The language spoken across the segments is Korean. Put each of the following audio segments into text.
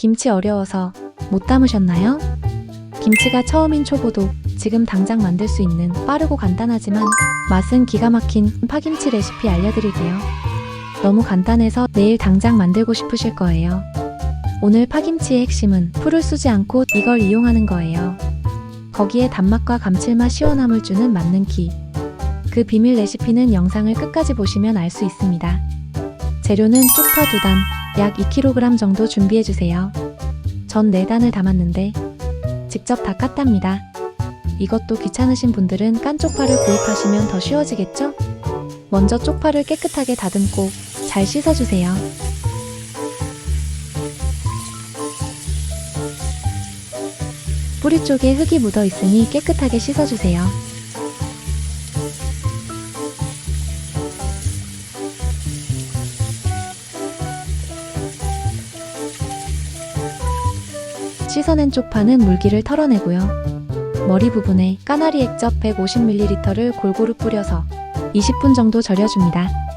김치 어려워서 못 담으셨나요? 김치가 처음인 초보도 지금 당장 만들 수 있는 빠르고 간단하지만 맛은 기가 막힌 파김치 레시피 알려드릴게요. 너무 간단해서 내일 당장 만들고 싶으실 거예요. 오늘 파김치의 핵심은 풀을 쓰지 않고 이걸 이용하는 거예요. 거기에 단맛과 감칠맛 시원함을 주는 맞는 키. 그 비밀 레시피는 영상을 끝까지 보시면 알 수 있습니다. 재료는 쪽파 2단, 약 2kg 정도 준비해주세요. 전 4단을 담았는데 직접 다 깠답니다. 이것도 귀찮으신 분들은 깐 쪽파를 구입하시면 더 쉬워지겠죠? 먼저 쪽파를 깨끗하게 다듬고 잘 씻어주세요. 뿌리 쪽에 흙이 묻어 있으니 깨끗하게 씻어주세요. 씻어낸 쪽파는 물기를 털어내고요. 머리 부분에 까나리 액젓 150ml를 골고루 뿌려서 20분 정도 절여줍니다.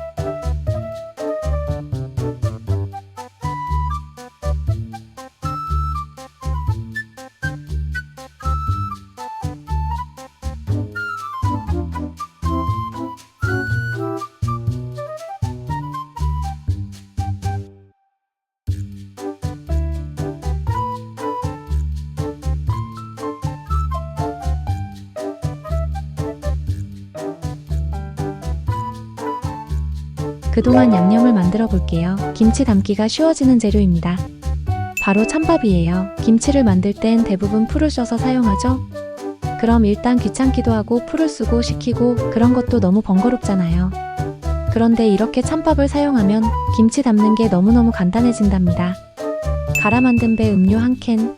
그동안 양념을 만들어 볼게요. 김치 담기가 쉬워지는 재료입니다. 바로 찬밥이에요. 김치를 만들 땐 대부분 풀을 써서 사용하죠? 그럼 일단 귀찮기도 하고 풀을 쓰고 식히고 그런 것도 너무 번거롭잖아요. 그런데 이렇게 찬밥을 사용하면 김치 담는 게 너무너무 간단해진답니다. 갈아 만든 배 음료 한 캔,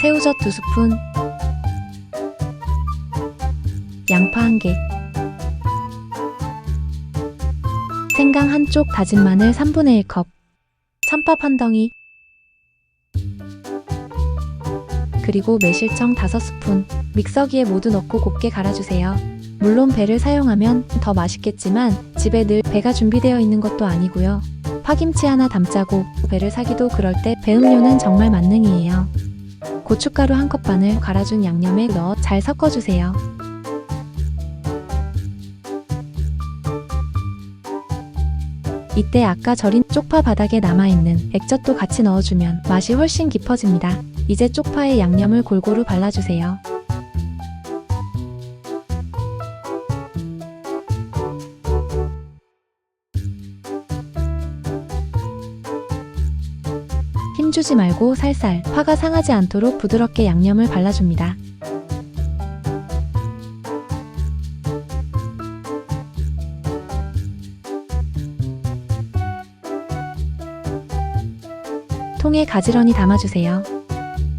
새우젓 두 스푼, 양파 한 개, 생강 한쪽 다진 마늘 3분의 1컵, 찬밥 한 덩이, 그리고 매실청 5스푼, 믹서기에 모두 넣고 곱게 갈아주세요. 물론 배를 사용하면 더 맛있겠지만 집에 늘 배가 준비되어 있는 것도 아니고요. 파김치 하나 담자고 배를 사기도 그럴 때 배음료는 정말 만능이에요. 고춧가루 한 컵 반을 갈아준 양념에 넣어 잘 섞어주세요. 이때 아까 절인 쪽파 바닥에 남아있는 액젓도 같이 넣어주면 맛이 훨씬 깊어집니다. 이제 쪽파에 양념을 골고루 발라주세요. 힘주지 말고 살살 파가 상하지 않도록 부드럽게 양념을 발라줍니다. 통에 가지런히 담아주세요.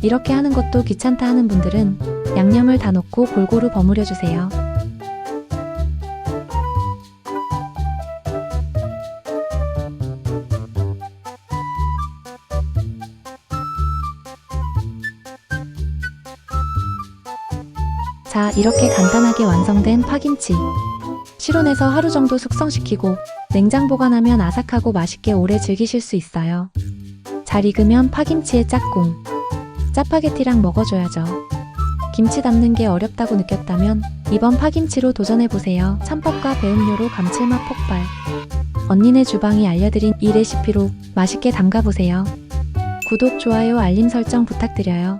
이렇게 하는 것도 귀찮다 하는 분들은 양념을 다 넣고 골고루 버무려 주세요. 자, 이렇게 간단하게 완성된 파김치. 실온에서 하루 정도 숙성시키고 냉장 보관하면 아삭하고 맛있게 오래 즐기실 수 있어요. 잘 익으면 파김치의 짝꿍. 짜파게티랑 먹어줘야죠. 김치 담는 게 어렵다고 느꼈다면 이번 파김치로 도전해보세요. 찬밥과 배음료로 감칠맛 폭발. 언니네 주방이 알려드린 이 레시피로 맛있게 담가보세요. 구독, 좋아요, 알림 설정 부탁드려요.